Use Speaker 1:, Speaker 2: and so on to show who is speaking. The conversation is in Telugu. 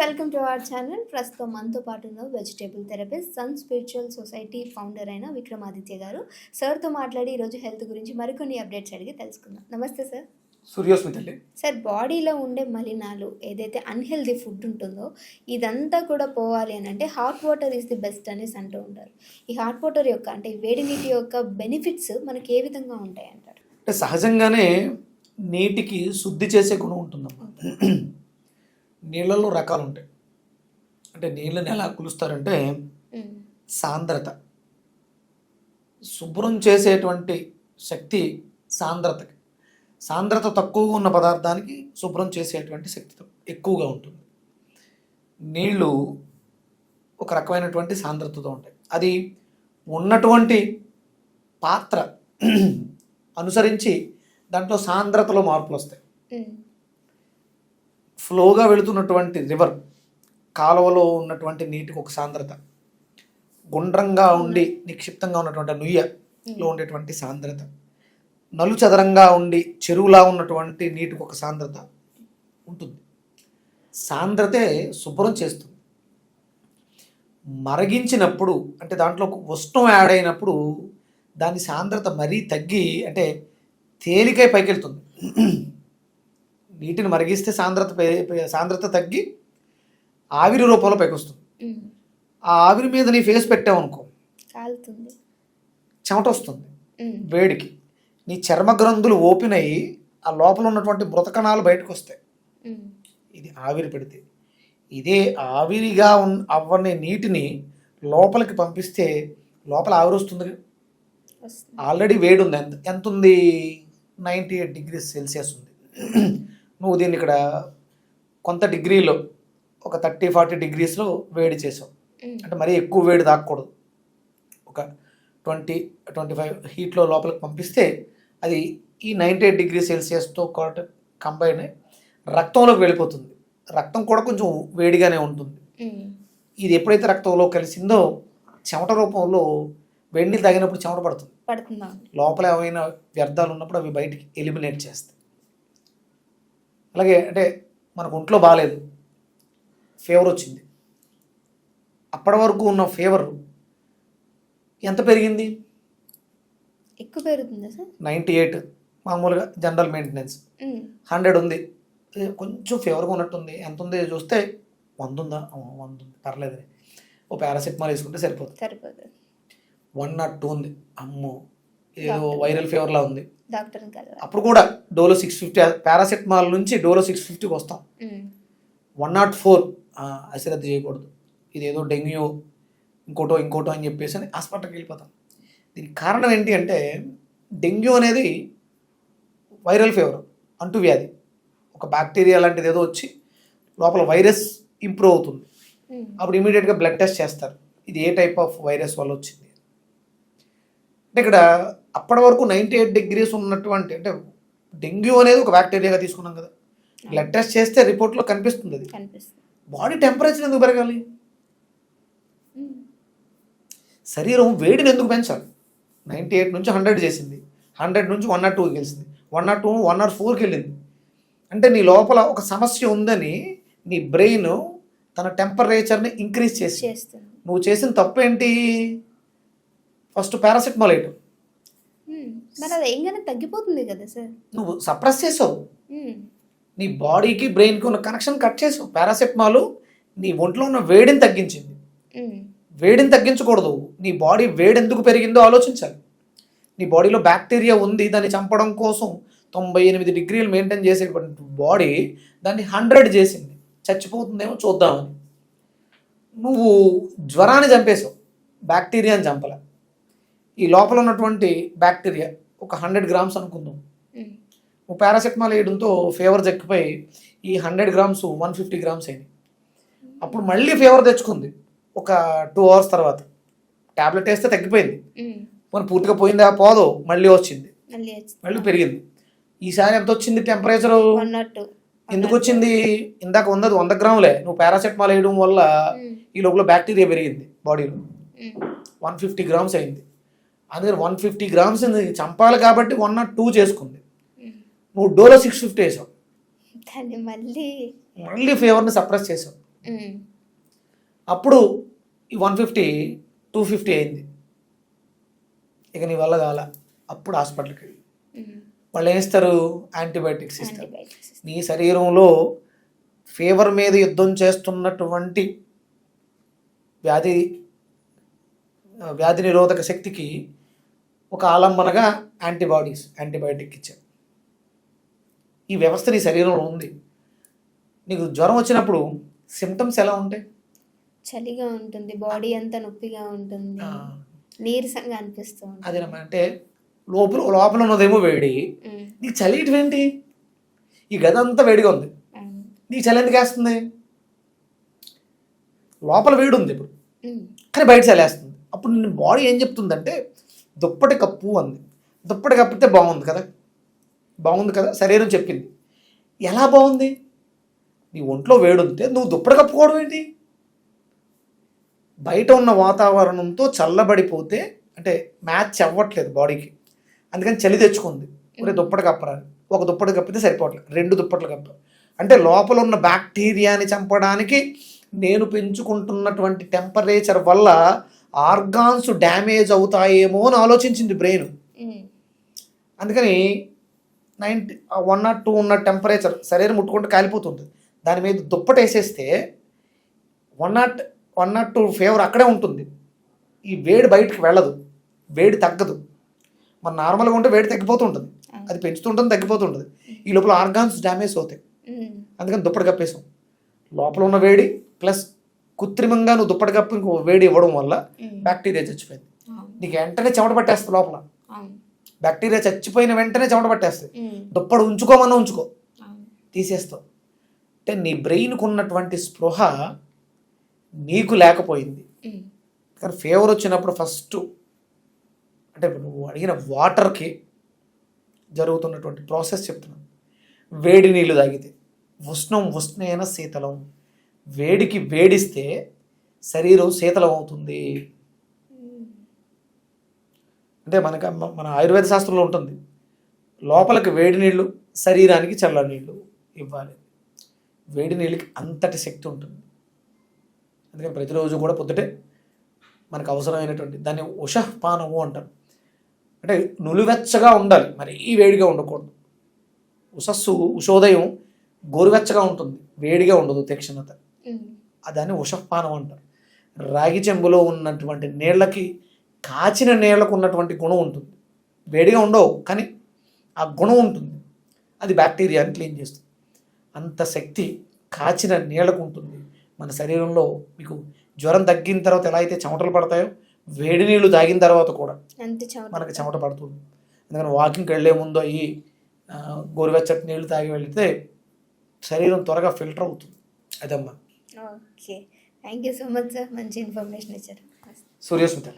Speaker 1: వెల్కమ్ టు అవర్ ఛానల్ ప్రస్తుతం మనతో పాటు ఉన్న vegetable therapist sun spiritual society founder అయిన విక్రమాదిత్య గారు. సార్తో మాట్లాడి ఈరోజు హెల్త్ గురించి మరికొన్ని అప్డేట్స్ అడిగి తెలుసుకుందాం. నమస్తే సార్
Speaker 2: సూర్యోస్మి తల్లి
Speaker 1: సార్ బాడీలో ఉండే మలినాలు ఏదైతే అన్హెల్దీ ఫుడ్ ఉంటుందో ఇదంతా కూడా పోవాలి అని అంటే hot water is the best అనేసి అంటూ ఉంటారు. ఈ హాట్ వాటర్ యొక్క అంటే ఈ వేడి నీటి యొక్క బెనిఫిట్స్ మనకి ఏ విధంగా ఉంటాయి అంటారు?
Speaker 2: అంటే సహజంగానే నీటికి శుద్ధి చేసే గుణం ఉంటుందమ్మా. నీళ్ళలో రకాలు ఉంటాయి అంటే నీళ్ళని ఎలా కొలుస్తారంటే. సాంద్రత. శుభ్రం చేసేటువంటి శక్తి సాంద్రతకి. సాంద్రత తక్కువగా ఉన్న పదార్థానికి శుభ్రం చేసేటువంటి శక్తి ఎక్కువగా ఉంటుంది. నీళ్ళు ఒక రకమైనటువంటి సాంద్రతతో ఉంటాయి. అది ఉన్నటువంటి పాత్ర అనుసరించి దాంట్లో సాంద్రతలో మార్పులు వస్తాయి. ఫ్లోగా వెళుతున్నటువంటి రివర్ కాలువలో ఉన్నటువంటి నీటికి ఒక సాంద్రత. గుండ్రంగా ఉండి నిక్షిప్తంగా ఉన్నటువంటి నుయ్యలో ఉండేటువంటి సాంద్రత. నలుచదరంగా ఉండి చెరువులా ఉన్నటువంటి నీటికి ఒక సాంద్రత ఉంటుంది. సాంద్రతే శుభ్రం చేస్తుంది. మరగించినప్పుడు అంటే దాంట్లో ఒక ఉష్ణం యాడ్ అయినప్పుడు దాని సాంద్రత మరీ తగ్గి అంటే తేలికై పైకి వెళ్తుంది నీటిని మరిగిస్తే సాంద్రత సాంద్రత తగ్గి ఆవిరి రూపంలో పైకి వస్తుంది
Speaker 1: మ్మ్.
Speaker 2: ఆ ఆవిరి మీద నీ ఫేస్ పెట్టావు అనుకో
Speaker 1: కాలుతుంది.
Speaker 2: చెమట వస్తుంది. వేడికి. నీ చర్మ గ్రంథులు ఓపెన్ అయ్యి ఆ లోపల ఉన్నటువంటి మృత కణాలు బయటకు వస్తాయి. ఇది ఆవిరి పెడితే. ఇదే ఆవిరిగా ఉన్ అవ్వని నీటిని లోపలికి పంపిస్తే లోపల ఆవిరి వస్తుంది
Speaker 1: వస్తుంది.
Speaker 2: ఆల్రెడీ వేడి ఉంది. ఎంత ఎంత ఉంది నైంటీ ఎయిట్ డిగ్రీస్ సెల్సియస్ ఉంది. నువ్వు దీన్ని ఇక్కడ కొంత డిగ్రీలో ఒక థర్టీ ఫార్టీ డిగ్రీస్లో వేడి చేసావు. అంటే మరీ ఎక్కువ వేడి తాకూడదు. ఒక ట్వంటీ ట్వంటీ ఫైవ్ హీట్లో లోపలికి పంపిస్తే అది ఈ నైంటీ ఎయిట్ డిగ్రీ సెల్సియస్తో కాట్ కంబైన్ అయి రక్తంలోకి వెళ్ళిపోతుంది. రక్తం కూడా కొంచెం వేడిగానే ఉంటుంది. ఇది ఎప్పుడైతే రక్తంలో కలిసిందో చెమట రూపంలో వేడి తాగినప్పుడు చెమట పడుతుంది.
Speaker 1: పడుతుందా?
Speaker 2: లోపల ఏమైనా వ్యర్థాలు ఉన్నప్పుడు అవి బయటికి ఎలిమినేట్ చేస్తాయి. అలాగే అంటే మనకు ఒంట్లో బాగాలేదు ఫీవర్ వచ్చింది. అప్పటి వరకు ఉన్న ఫీవర్ ఎంత పెరిగింది?
Speaker 1: ఎక్కువ పెరుగుతుందా సార్?
Speaker 2: నైంటీ ఎయిట్ మామూలుగా జనరల్ మెయింటెనెన్స్. హండ్రెడ్ ఉంది. కొంచెం ఫీవర్గా ఉన్నట్టుంది. ఎంత ఉంది చూస్తే వంద ఉందా వంద ఉంది పర్లేదు ఓ పారాసెటమాల్ వేసుకుంటే సరిపోతుంది.
Speaker 1: సరిపోతుంది.
Speaker 2: వన్ నాట్ టూ ఉంది. అమ్మో. ఏదో వైరల్ ఫీవర్లా ఉంది. అప్పుడు కూడా డోలో సిక్స్ ఫిఫ్టీ పారాసెటమాల్ నుంచి డోలో సిక్స్ ఫిఫ్టీకి వస్తాం. వన్ నాట్ ఫోర్ అశ్రద్ధ చేయకూడదు. ఇదేదో డెంగ్యూ ఇంకోటో ఇంకోటో అని చెప్పేసి అని హాస్పిటల్కి వెళ్ళిపోతాం. దీనికి కారణం ఏంటి అంటే డెంగ్యూ అనేది వైరల్ ఫీవర్ అంటు వ్యాధి. ఒక బ్యాక్టీరియా లాంటిది ఏదో వచ్చి లోపల వైరస్ ఇంప్రూవ్ అవుతుంది. అప్పుడు ఇమీడియట్గా బ్లడ్ టెస్ట్ చేస్తారు. ఇది ఏ టైప్ ఆఫ్ వైరస్ వల్ల వచ్చింది? అంటే ఇక్కడ అప్పటి వరకు నైంటీ ఎయిట్ డిగ్రీస్ ఉన్నటువంటి అంటే డెంగ్యూ అనేది ఒక బ్యాక్టీరియాగా తీసుకున్నాం కదా. బ్లడ్ టెస్ట్ చేస్తే రిపోర్ట్లో కనిపిస్తుంది అది. బాడీ టెంపరేచర్ ఎందుకు పెరగాలి. శరీరం వేడిని ఎందుకు పెంచాలి? నైంటీ ఎయిట్ నుంచి హండ్రెడ్ చేసింది. హండ్రెడ్ నుంచి వన్ నాట్ టూకి వెళ్ళింది one naught two one naught ఫోర్కి వెళ్ళింది. అంటే నీ లోపల ఒక సమస్య ఉందని నీ బ్రెయిన్ తన టెంపరేచర్ని ఇంక్రీజ్ చేసి నువ్వు చేసిన తప్పు ఏంటి? ఫస్ట్ పారాసెటమాల్ వేయటం
Speaker 1: మ్మ్. మరి అది ఏంగానే తగ్గిపోతుంది కదా సార్.
Speaker 2: నువ్వు సప్రెస్ చేసావు. నీ బాడీకి బ్రెయిన్కి ఉన్న కనెక్షన్ కట్ చేసావు. పారాసెటమాల్ నీ ఒంట్లో ఉన్న వేడిని తగ్గించింది. వేడిని తగ్గించకూడదు. నీ బాడీ వేడి ఎందుకు పెరిగిందో ఆలోచించాలి. నీ బాడీలో బ్యాక్టీరియా ఉంది దాన్ని చంపడం కోసం తొంభై ఎనిమిది డిగ్రీలు మెయింటైన్ చేసేటువంటి బాడీ దాన్ని హండ్రెడ్ చేసింది. చచ్చిపోతుందేమో చూద్దామని. నువ్వు జ్వరాన్ని చంపేశావు బ్యాక్టీరియాని చంపల. ఈ లోపల ఉన్నటువంటి బ్యాక్టీరియా ఒక హండ్రెడ్ గ్రామ్స్ అనుకుందాం. పారాసెటమాల్ వేయడంతో ఫీవర్ చెక్కిపోయి ఈ hundred grams one fifty grams అయినాయి. అప్పుడు మళ్ళీ ఫీవర్ తెచ్చుకుంది ఒక టూ అవర్స్ తర్వాత. ట్యాబ్లెట్ వేస్తే తగ్గిపోయింది. మరి పూర్తిగా పోయిందా? పోదు. మళ్ళీ వచ్చింది.
Speaker 1: మళ్ళీ
Speaker 2: పెరిగింది. ఈసారి ఎంత వచ్చింది టెంపరేచర్? ఎందుకు వచ్చింది? ఇందాక ఉన్నది వంద గ్రాములే. నువ్వు పారాసెటమాల్ వేయడం వల్ల ఈ లోపల బ్యాక్టీరియా పెరిగింది బాడీలో. వన్ ఫిఫ్టీ గ్రామ్స్ అయింది. అందుకని వన్ ఫిఫ్టీ గ్రామ్స్ చంపాలి కాబట్టి వన్ నాట్ టూ చేసుకుంది. నువ్వు డోలో సిక్స్ ఫిఫ్టీ వేసావు.
Speaker 1: దాన్ని మళ్ళీ
Speaker 2: మళ్ళీ ఫీవర్ని సప్రెస్ చేసావు. అప్పుడు ఈ వన్ ఫిఫ్టీ టూ ఫిఫ్టీ అయింది. ఇక నీ వల్ల కాల అప్పుడు హాస్పిటల్కి వెళ్ళి. వాళ్ళు ఇస్తారు? యాంటీబయాటిక్స్ ఇస్తారు. నీ శరీరంలో ఫీవర్ మీద యుద్ధం చేస్తున్నటువంటి వ్యాధి వ్యాధి నిరోధక శక్తికి ఒక ఆలంబనగా యాంటీబాడీస్ యాంటీబయాటిక్ ఇచ్చారు. ఈ వ్యవస్థ నీ శరీరంలో ఉంది. నీకు జ్వరం వచ్చినప్పుడు సిమ్టమ్స్ ఎలా ఉంటాయి?
Speaker 1: చలిగా ఉంటుంది బాడీ అంతా నొప్పిగా ఉంటుంది. నీరసంగా అనిపిస్తూ ఉంటుంది.
Speaker 2: అదేనమ్మా అంటే లోపల లోపల ఉన్నదేమో వేడి. నీకు చలి ఏంటి? ఈ గది అంతా వేడిగా ఉంది. నీకు చలి ఎందుకు వేస్తుంది? లోపల వేడి ఉంది ఇప్పుడు. కానీ బయట చలేస్తుంది అప్పుడు నేను బాడీ ఏం చెప్తుందంటే దుప్పటి కప్పు అంది. దుప్పటి కప్పితే బాగుంది కదా? బాగుంది కదా? శరీరం చెప్పింది. ఎలా బాగుంది? నీ ఒంట్లో వేడి ఉంటే నువ్వు దుప్పటి కప్పుకోవడం ఏంటి? బయట ఉన్న వాతావరణంతో చల్లబడిపోతే అంటే మ్యాచ్ అవ్వట్లేదు బాడీకి. అందుకని చలి తెచ్చుకుంది. ఒరే దుప్పటి కప్పరాని ఒక దుప్పటి కప్పితే సరిపోవట్లేదు రెండు దుప్పట్లు కప్ప అంటే లోపల ఉన్న బ్యాక్టీరియాని చంపడానికి నేను పెంచుకుంటున్నటువంటి టెంపరేచర్ వల్ల ఆర్గాన్స్ డ్యామేజ్ అవుతాయేమో అని ఆలోచించింది బ్రెయిన్. అందుకని నైంటీ వన్ నాట్ టూ ఉన్న టెంపరేచర్ శరీరం ముట్టుకుంటే కాలిపోతుంది. దాని మీద దుప్పటి వేసేస్తే one naught one naught two fever అక్కడే ఉంటుంది. ఈ వేడి బయటికి వెళ్ళదు. వేడి తగ్గదు. మన నార్మల్గా ఉంటే వేడి తగ్గిపోతుంటుంది. అది పెంచుతుంటుంది తగ్గిపోతుంటుంది. ఈ లోపల ఆర్గాన్స్ డ్యామేజ్ అవుతాయి. అందుకని దుప్పటి కప్పేసాం లోపల ఉన్న వేడి ప్లస్ కృత్రిమంగా నువ్వు దుప్పటి కప్పి ఇంకో వేడి ఇవ్వడం వల్ల బ్యాక్టీరియా చచ్చిపోయింది. నీకు వెంటనే చెమట పట్టేస్తుంది లోపల. బ్యాక్టీరియా చచ్చిపోయిన వెంటనే చెమట పట్టేస్తుంది. దుప్పటి ఉంచుకోమన్నా ఉంచుకో. తీసేస్తావు. అంటే నీ బ్రెయిన్కు ఉన్నటువంటి స్పృహ నీకు లేకపోయింది. కానీ ఫీవర్ వచ్చినప్పుడు ఫస్ట్ అంటే నువ్వు అడిగిన వాటర్కి జరుగుతున్నటువంటి ప్రాసెస్ చెప్తున్నాను. వేడి నీళ్ళు తాగితే ఉష్ణం ఉష్ణైన శీతలం. వేడికి వేడిస్తే శరీరం శీతలం అవుతుంది అంటే మనకు మన ఆయుర్వేద శాస్త్రంలో ఉంటుంది. లోపలికి వేడి నీళ్ళు శరీరానికి చల్ల నీళ్ళు ఇవ్వాలి. వేడి నీళ్ళకి అంతటి శక్తి ఉంటుంది. అందుకని ప్రతిరోజు కూడా పొద్దుటే మనకు అవసరమైనటువంటి దాన్ని ఉషపానము అంటారు. అంటే నులివెచ్చగా ఉండాలి. మరి ఈ వేడిగా ఉండకూడదు. ఉషస్సు ఉషోదయం గోరువెచ్చగా ఉంటుంది. వేడిగా ఉండదు తీక్షణత. దాన్ని ఉషపానం అంటారు. రాగి చెంబులో ఉన్నటువంటి నీళ్ళకి కాచిన నీళ్ళకు ఉన్నటువంటి గుణం ఉంటుంది. వేడిగా ఉండవు కానీ ఆ గుణం ఉంటుంది. అది బ్యాక్టీరియాని క్లీన్ చేస్తుంది. అంత శక్తి కాచిన నీళ్ళకు ఉంటుంది. మన శరీరంలో మీకు జ్వరం తగ్గిన తర్వాత ఎలా అయితే చెమటలు పడతాయో వేడి నీళ్ళు తాగిన తర్వాత కూడా మనకి చెమట పడుతుంది. అందుకని వాకింగ్కి వెళ్ళే ముందు ఈ ఆ, గోరువెచ్చటి నీళ్ళు తాగి వెళితే శరీరం త్వరగా ఫిల్టర్ అవుతుంది. అదమ్మా.
Speaker 1: Okay. Thank you so much sir మంచి ఇన్ఫర్మేషన్ ఇచ్చారు.
Speaker 2: సూర్యస్మిత